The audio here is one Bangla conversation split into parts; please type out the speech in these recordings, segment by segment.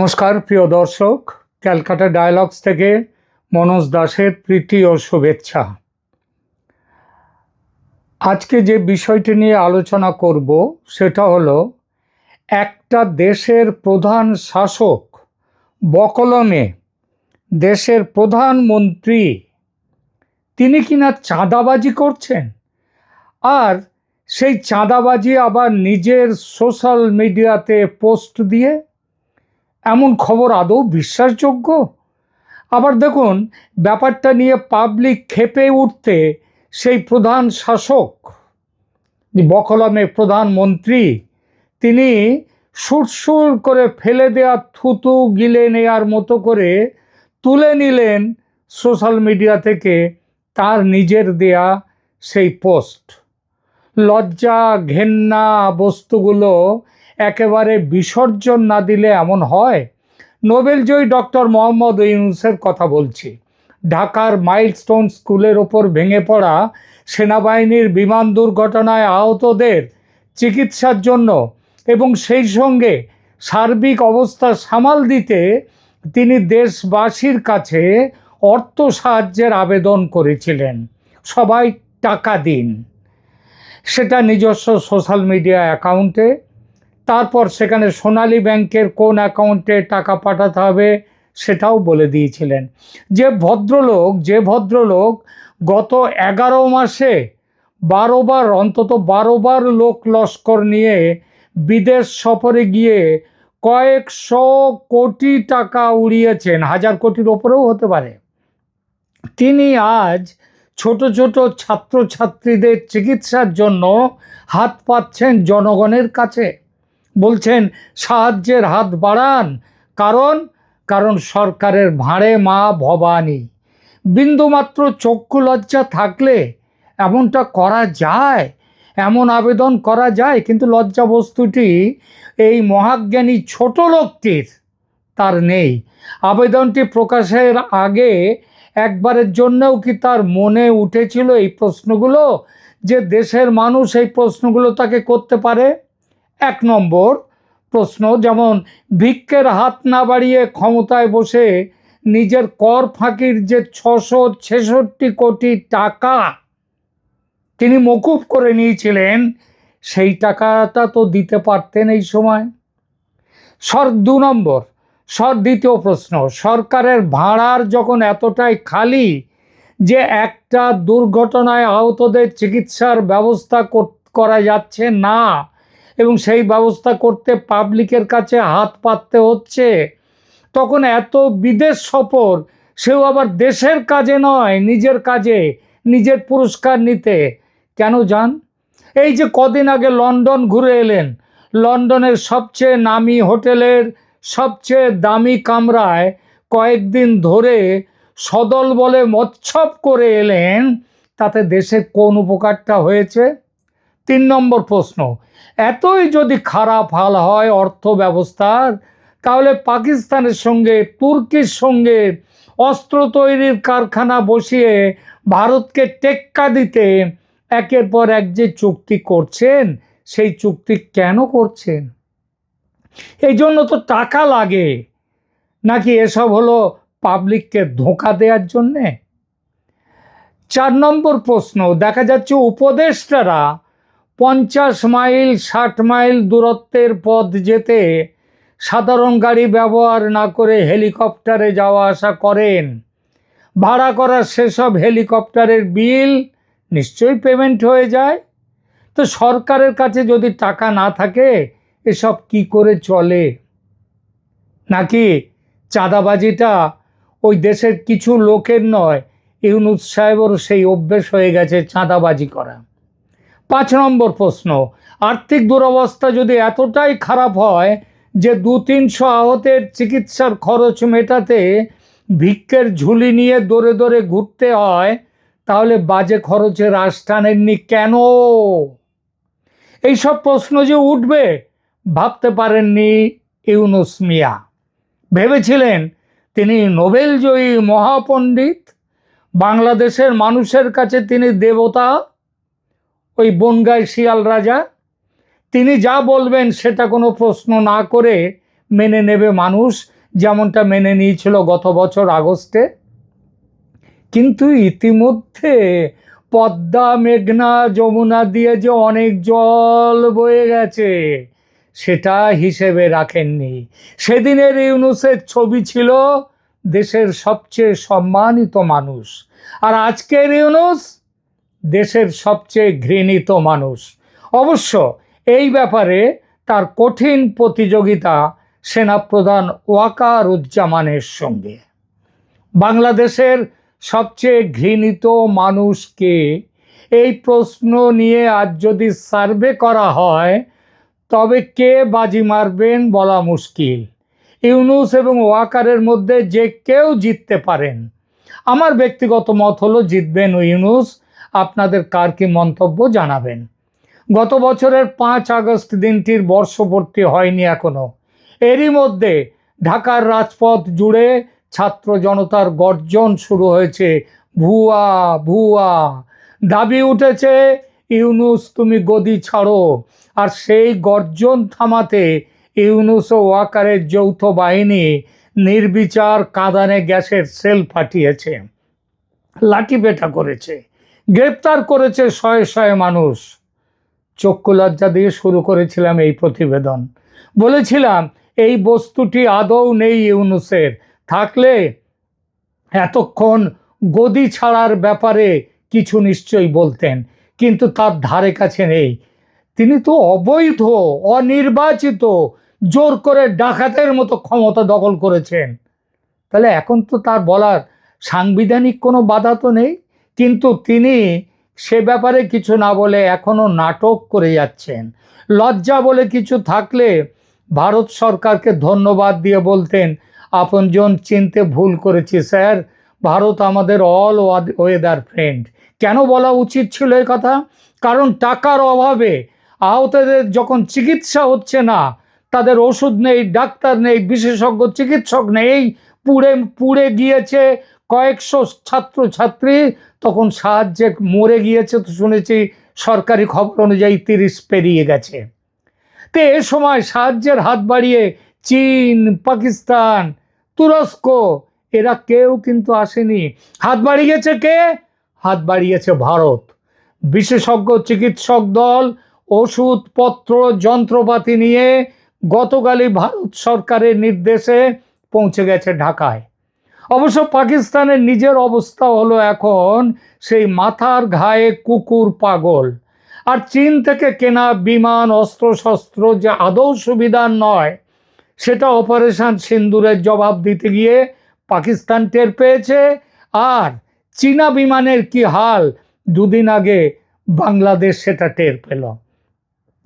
নমস্কার, প্রিয় দর্শক। ক্যালকাটা ডায়ালগস থেকে মনোজ দাসের প্রীতি ও শুভেচ্ছা। আজকে যে বিষয়টি নিয়ে আলোচনা করব, সেটা হলো, একটা দেশের প্রধান শাসক বকলমে দেশের প্রধানমন্ত্রী, তিনি কিনা চাঁদাবাজি করছেন? আর সেই চাঁদাবাজি আবার নিজের সোশ্যাল মিডিয়াতে পোস্ট দিয়ে এমন খবর আদৌ বিশ্বাসযোগ্য? আবার দেখুন, ব্যাপারটা নিয়ে পাবলিক খেপে উঠতে সেই প্রধান শাসক বকলমে প্রধানমন্ত্রী, তিনি সুরসুর করে ফেলে দেওয়া থুতু গিলে নেয়ার মতো করে তুলে নিলেন সোশ্যাল মিডিয়া থেকে তার নিজের দেয়া সেই পোস্ট লজ্জা, ঘেন্না বস্তুগুলো একেবারে বিসর্জন না দিলে এমন হয়? নোবেলজয়ী ডক্টর মোহাম্মদ ইউনুসের কথা বলছি। ঢাকার মাইলস্টোন স্কুলের ওপর ভেঙে পড়া সেনাবাহিনীর বিমান দুর্ঘটনায় আহতদের চিকিৎসার জন্য এবং সেই সঙ্গে সার্বিক অবস্থা সামাল দিতে তিনি দেশবাসীর কাছে অর্থ সাহায্যের আবেদন করেছিলেন। সবাই টাকা দিন। সেটা নিজস্ব সোশ্যাল মিডিয়া অ্যাকাউন্টে তারপর সেখানে সোনালী ব্যাংকের কোন অ্যাকাউন্টে টাকা পাঠাতে হবে সেটাও বলে দিয়েছিলেন। যে ভদ্রলোক যে ভদ্রলোক গত এগারো মাসে বারোবার, অন্তত বারোবার লোক লস্কর নিয়ে বিদেশ সফরে গিয়ে কয়েকশো কোটি টাকা উড়িয়েছেন। হাজার কোটির ওপরেও হতে পারে। তিনি আজ ছোট ছোট ছাত্রছাত্রীদের চিকিৎসার জন্য হাত পাচ্ছেন জনগণের কাছে। বলছেন, সাহায্যের হাত বাড়ান। কারণ কারণ সরকারের ভাঁড়ে মা ভবানী। বিন্দুমাত্র চক্ষু লজ্জা থাকলে এমনটা করা যায়? এমন আবেদন করা যায়? কিন্তু লজ্জা বস্তুটি এই মহাজ্ঞানী ছোট লোকটির, তার নেই। আবেদনটি প্রকাশের আগে একবারের জন্যও কি তার মনে উঠেছিল এই প্রশ্নগুলো? যে দেশের মানুষ এই প্রশ্নগুলো তাকে করতে পারে? এক নম্বর প্রশ্ন, যেমন, ভিক্ষের হাত না বাড়িয়ে ক্ষমতায় বসে নিজের কর ফাঁকির যে ছশো ছেষট্টি কোটি টাকা তিনি মকুব করে নিয়েছিলেন, সেই টাকাটা তো দিতে পারতেন এই সময়। সর, দু নম্বর। সর, দ্বিতীয় প্রশ্ন। সরকারের ভাড়ার যখন এতটাই খালি যে একটা দুর্ঘটনায় আহতদের চিকিৎসার ব্যবস্থা করা যাচ্ছে না এবং সেই ব্যবস্থা করতে পাবলিকের কাছে হাত পাততে হচ্ছে। তখন এত বিদেশ সফর, সেও আবার দেশের কাজে নয়, নিজের কাজে, নিজের পুরস্কার নিতে। কেন যান এই যে কদিন আগে লন্ডন ঘুরে এলেন, লন্ডনের সবচেয়ে নামি হোটেলের সবচেয়ে দামি কামরায় কয়েকদিন ধরে সদল বলে মৎসব করে এলেন। তাতে দেশের কোন উপকারটা হয়েছে? তিন নম্বর প্রশ্ন, এতই যদি খারাপ হাল হয় অর্থ ব্যবস্থার, তাহলে পাকিস্তানের সঙ্গে, তুর্কির সঙ্গে অস্ত্র তৈরির কারখানা বসিয়ে ভারতকে টেক্কা দিতে একের পর এক যে চুক্তি করছেন, সেই চুক্তি কেন করছেন? এই জন্য তো টাকা লাগে। নাকি এসব হলো পাবলিককে ধোঁকা দেওয়ার জন্যে? চার নম্বর প্রশ্ন, দেখা যাচ্ছে উপদেষ্টারা পঞ্চাশ মাইল, ষাট মাইল দূরত্বের পথ যেতে সাধারণ গাড়ি ব্যবহার না করে হেলিকপ্টারে যাওয়া আসা করেন। ভাড়া করা সেসব হেলিকপ্টারের বিল নিশ্চয়ই পেমেন্ট হয়ে যায়। তো সরকারের কাছে যদি টাকা না থাকে, এসব কি করে চলে? নাকি চাঁদাবাজিটা ওই দেশের কিছু লোকের নয়, ইউনুস সাহেবেরও সেই অভ্যেস হয়ে গেছে চাঁদাবাজি করা। পাঁচ নম্বর প্রশ্ন, আর্থিক দুরবস্থা যদি এতটাই খারাপ হয় যে দু তিনশো আহতের চিকিৎসার খরচ মেটাতে ভিক্ষের ঝুলি নিয়ে দৌড়ে দৌড়ে ঘুরতে হয়, তাহলে বাজে খরচে রাশ টানেননি কেন? এইসব প্রশ্ন যে উঠবে, ভাবতে পারেননি ইউনুস মিয়া। ভেবেছিলেন তিনি নোবেলজয়ী মহাপণ্ডিত, বাংলাদেশের মানুষের কাছে তিনি দেবতা ওই বনগায় শিয়াল রাজা, তিনি যা বলবেন সেটা কোনো প্রশ্ন না করে মেনে নেবে মানুষ, যেমনটা মেনে নিয়েছিল গত বছর আগস্টে। কিন্তু ইতিমধ্যে পদ্মা, মেঘনা, যমুনা দিয়ে যে অনেক জল বয়ে গেছে, সেটা হিসেবে রাখেননি। সেদিনের ইউনুসের ছবি ছিল দেশের সবচেয়ে সম্মানিত মানুষ। আর আজকের ইউনুস দেশের সবচেয়ে ঘৃণিত মানুষ। অবশ্য এই ব্যাপারে তার কঠিন প্রতিযোগিতা সেনাপ্রধান ওয়াকার উজ্জামানের সঙ্গে। বাংলাদেশের সবচেয়ে ঘৃণিত মানুষকে এই প্রশ্ন নিয়ে আজ যদি সার্ভে করা হয়, তবে কে বাজি মারবেন বলা মুশকিল। ইউনুস এবং ওয়াকারের মধ্যে যে কেউ জিততে পারেন। আমার ব্যক্তিগত মত হলো, জিতবেন ইউনুস আপনাদের কার কি মন্তব্য জানাবেন? গত বছরের পাঁচ আগস্ট দিনটির বর্ষপূর্তি হয়নি এখনও এরই মধ্যে ঢাকার রাজপথ জুড়ে ছাত্র জনতার গর্জন শুরু হয়েছে। ভুয়া ভুয়া। দাবি উঠেছে, ইউনুস, তুমি গদি ছাড়ো। আর সেই গর্জন থামাতে ইউনুস ও ওয়াকারের যৌথ বাহিনী নির্বিচার কাঁদানে গ্যাসের সেল ফাটিয়েছে। লাঠি পেটা করেছে। গ্রেপ্তার করেছে শয়ে শয়ে মানুষ। চক্ষু লজ্জা দিয়ে শুরু করেছিলাম এই প্রতিবেদন। বলেছিলাম, এই বস্তুটি আদৌ নেই ইউনুসের। থাকলে এতক্ষণ গদি ছাড়ার ব্যাপারে কিছু নিশ্চয়ই বলতেন, কিন্তু তার ধারে কাছে নেই। তিনি তো অবৈধ, অনির্বাচিত, জোর করে ডাকাতের মতো ক্ষমতা দখল করেছেন। তাহলে এখন তো তার বলার সাংবিধানিক কোনো বাধা তো নেই? কিন্তু তিনি সে ব্যাপারে কিছু না বলে এখনও নাটক করে যাচ্ছেন। লজ্জা বলে কিছু থাকলে ভারত সরকারকে ধন্যবাদ দিয়ে বলতেন, আপনজন চিনতে ভুল করেছি, স্যার। ভারত আমাদের অল ওয়েদার ফ্রেন্ড। কেন বলা উচিত ছিল এই কথা? কারণ টাকার অভাবে আহতদের যখন চিকিৎসা হচ্ছে না, তাদের ওষুধ নেই, ডাক্তার নেই, বিশেষজ্ঞ চিকিৎসক নেই, পুড়ে পুড়ে গিয়েছে কয়েকশো ছাত্রছাত্রী তখন সাহায্যে মরে গিয়েছে তো শুনেছি সরকারি খবর অনুযায়ী তিরিশ পেরিয়ে গেছে। তো এ সময় সাহায্যের হাত বাড়িয়ে চীন, পাকিস্তান, তুরস্ক, এরা কেউ কিন্তু আসেনি। হাত বাড়িয়েছে কে? হাত বাড়িয়েছে ভারত। বিশেষজ্ঞ চিকিৎসক দল ওষুধপত্র, যন্ত্রপাতি নিয়ে গতকালই ভারত সরকারের নির্দেশে পৌঁছে গেছে ঢাকায়। অবশ্য পাকিস্তানের নিজের অবস্থা হলো এখন সেই মাথার ঘায়ে কুকুর পাগল। আর চীন থেকে কেনা বিমান, অস্ত্রশস্ত্র যে আদৌ সুবিধার নয়, সেটা অপারেশন সিন্দুরের জবাব দিতে গিয়ে পাকিস্তান টের পেয়েছে। আর চীনা বিমানের কি হাল? দুদিন আগে বাংলাদেশ সেটা টের পেল।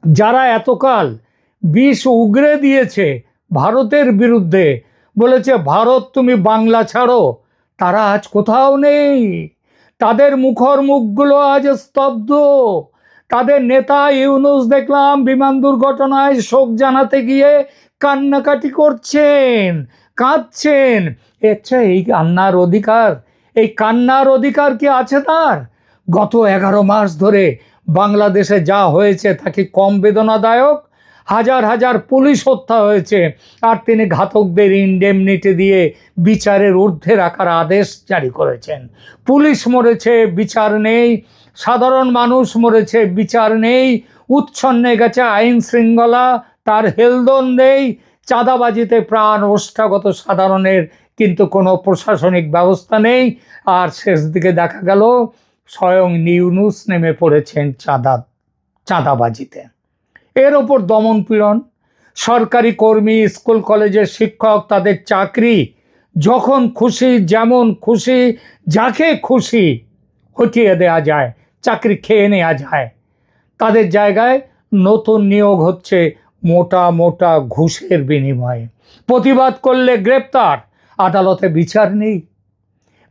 যারা এতকাল বিষ উগরে দিয়েছে, ভারতের বিরুদ্ধে বলেছে, ভারত তুমি বাংলা ছাড়ো, তারা আজ কোথাও নেই। তাদের মুখর মুখগুলো আজ স্তব্ধ। তাদের নেতা ইউনুস দেখলাম বিমান দুর্ঘটনায় শোক জানাতে গিয়ে কান্নাকাটি করছেন, কাঁদছেন। আচ্ছা এই কান্নার অধিকার, এই কান্নার অধিকার কি আছে তার? গত এগারো মাস ধরে বাংলাদেশে যা হয়েছে তা কি কম বেদনাদায়ক? হাজার হাজার পুলিশ হত্যা হয়েছে আর তিনি ঘাতকদের ইন্ডেমনিটি দিয়ে বিচারের ঊর্ধ্বে রাখার আদেশ জারি করেছেন। পুলিশ মরেছে, বিচার নেই। সাধারণ মানুষ মরেছে, বিচার নেই। উচ্ছন্নে গেছে আইন শৃঙ্খলা, তার হেলদোল নেই। চাঁদাবাজিতে প্রাণ ওষ্ঠাগত সাধারণের কিন্তু কোনো প্রশাসনিক ব্যবস্থা নেই। আর শেষ দিকে দেখা গেল, স্বয়ং নিউনুস নেমে পড়েছেন চাঁদা, চাঁদাবাজিতে। এর ওপর দমন পীড়ন। সরকারি কর্মী, স্কুল কলেজের শিক্ষক, তাদের চাকরি। যখন খুশি, যেমন খুশি, যাকে খুশি হটিয়ে দেওয়া যায়, চাকরি খেয়ে নেওয়া যায়। তাদের জায়গায় নতুন নিয়োগ হচ্ছে মোটা মোটা ঘুষের বিনিময়ে। প্রতিবাদ করলে গ্রেপ্তার, আদালতে বিচার নেই।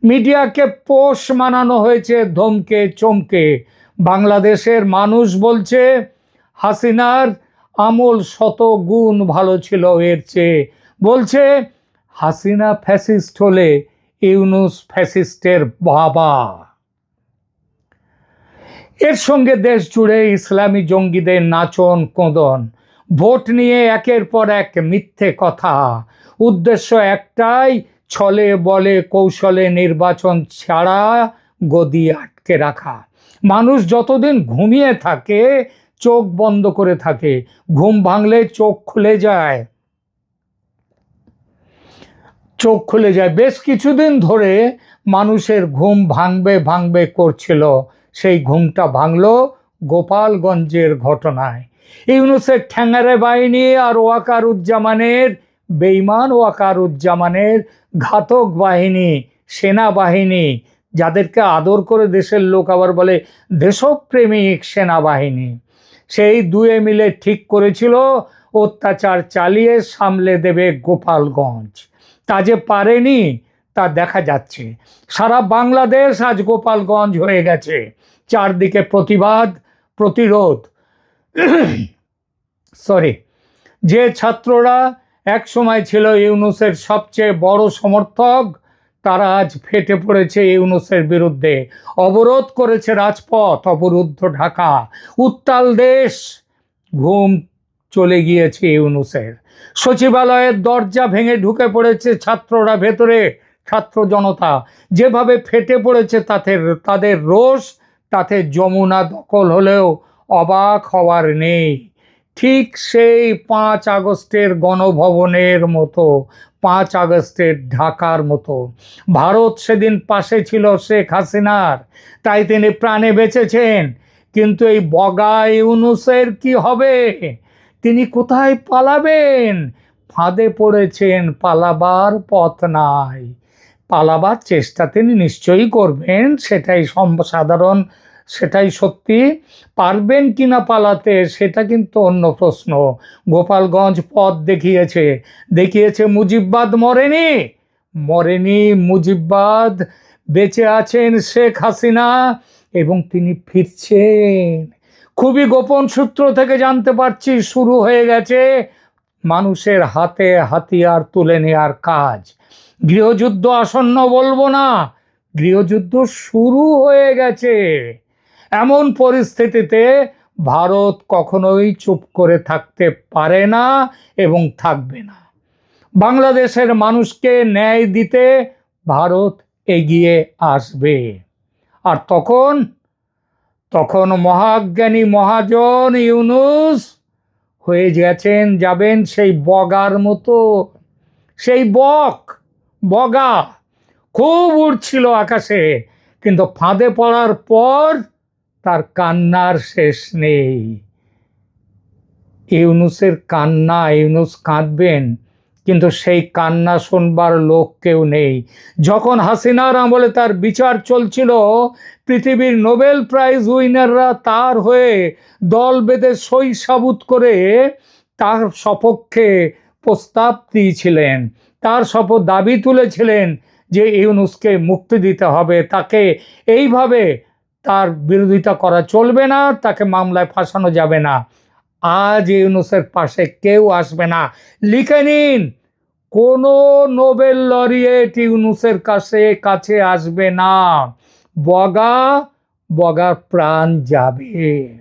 মিডিয়াকে পোষ মানানো হয়েছে ধমকে চমকে বাংলাদেশের মানুষ বলছে হাসিনার আমল শত গুণ ভালো ছিল এর চেয়ে। বলছে, হাসিনা ফ্যাসিস্ট হলে ইউনুস ফ্যাসিস্টের বাবা। এর সঙ্গে দেশ জুড়ে ইসলামী জঙ্গিদের নাচন কোঁদন। ভোট নিয়ে একের পর এক মিথ্যে কথা। উদ্দেশ্য একটাই, ছলে বলে কৌশলে নির্বাচন ছাড়া গদি আটকে রাখা। মানুষ যতদিন ঘুমিয়ে থাকে চোখ বন্ধ করে থাকে। ঘুম ভাঙলে চোখ খুলে যায়। চোখ খুলে যায়। বেশ কিছুদিন ধরে মানুষের ঘুম ভাঙবে ভাঙবে করছিল। সেই ঘুমটা ভাঙলো গোপালগঞ্জের ঘটনায়। ইউনুসের ঠ্যাঙ্গারে বাহিনী আর ওয়াকারুজ্জামানের বেইমান ওয়াকারুজ্জামানের ঘাতক বাহিনী, সেনাবাহিনী, যাদেরকে আদর করে দেশের লোক আবার বলে দেশপ্রেমিক সেনাবাহিনী। সেই দুয়ে মিলে ঠিক করেছিল। অত্যাচার চালিয়ে সামলে দেবে গোপালগঞ্জ। তা যে পারেনি, তা দেখা যাচ্ছে। সারা বাংলাদেশ আজ গোপালগঞ্জ হয়ে গেছে। চারদিকে প্রতিবাদ, প্রতিরোধ। সরি, যে ছাত্ররা এক সময় ছিল ইউনুসের সবচেয়ে বড় সমর্থক তারা আজ ফেটে পড়েছে ইউনুসের বিরুদ্ধে। অবরোধ করেছে রাজপথ, অবরুদ্ধ ঢাকা। উত্তাল দেশ, ঘুম চলে গিয়েছে ইউনুসের। সচিবালয়ের দরজা ভেঙে ঢুকে পড়েছে ছাত্ররা ভেতরে, ছাত্র জনতা। যেভাবে ফেটে পড়েছে তাদের তাদের রোষ, তাতে যমুনা দখল হলেও অবাক হওয়ার নেই। ঠিক সেই পাঁচ আগস্টের গণভবনের মতো, পাঁচ আগস্টের ঢাকার মতো। ভারত সেদিন পাশে ছিল শেখ হাসিনার, তাই তিনি প্রাণে বেঁচেছেন। কিন্তু এই বগা ইউনুসের কি হবে? তিনি কোথায় পালাবেন? ফাঁদে পড়েছেন, পালাবার পথ নাই। পালাবার চেষ্টা তিনি নিশ্চয়ই করবেন, সেটাই সাধারণ সেটাই সত্যি। পারবেন কি না পালাতে, সেটা কিন্তু অন্য প্রশ্ন। গোপালগঞ্জ পথ দেখিয়েছে। দেখিয়েছে মুজিববাদ মরেনি। মরেনি মুজিববাদ। বেঁচে আছেন শেখ হাসিনা এবং তিনি ফিরছেন। খুবই গোপন সূত্র থেকে জানতে পারছি, শুরু হয়ে গেছে মানুষের হাতে হাতিয়ার তুলে নেওয়ার কাজ। গৃহযুদ্ধ আসন্ন বলব না, গৃহযুদ্ধ শুরু হয়ে গেছে। এমন পরিস্থিতিতে ভারত কখনোই চুপ করে থাকতে পারে না এবং থাকবে না। বাংলাদেশের মানুষকে ন্যায় দিতে ভারত এগিয়ে আসবে। আর তখন তখন মহাজ্ঞানী মহাজন ইউনুস হয়ে গেছেন, যাবেন সেই বগার মতো। সেই বক, বগা, খুব উড়ছিল আকাশে, কিন্তু ফাঁদে পড়ার পর তার কান্নার শেষ নেই। ইউনুসের কান্না, ইউনুস কাঁদবেন, কিন্তু সেই কান্না শুনবার লোক কেউ নেই। যখন হাসিনার আমলে তার বিচার চলছিল, পৃথিবীর নোবেল প্রাইজ উইনাররা তার হয়ে দল বেঁধে সই সাবুত করে তার সপক্ষে প্রস্তাব দিয়েছিলেন। তার শপথ দাবি তুলেছিলেন যে ইউনুসকে মুক্তি দিতে হবে। তাকে এইভাবে তার বিরোধিতা করা চলবে না, তাকে মামলায় ফাঁসানো যাবে না। আজ ইউনুসের পাশে কেউ আসবে না। লিখে নিন, কোনো নোবেল লরিয়েট ইউনুসের কাছে কাছে আসবে না। বগা বগার প্রাণ যাবে।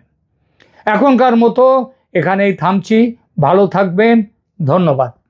এখনকার মতো এখানেই থামছি। ভালো থাকবেন। ধন্যবাদ।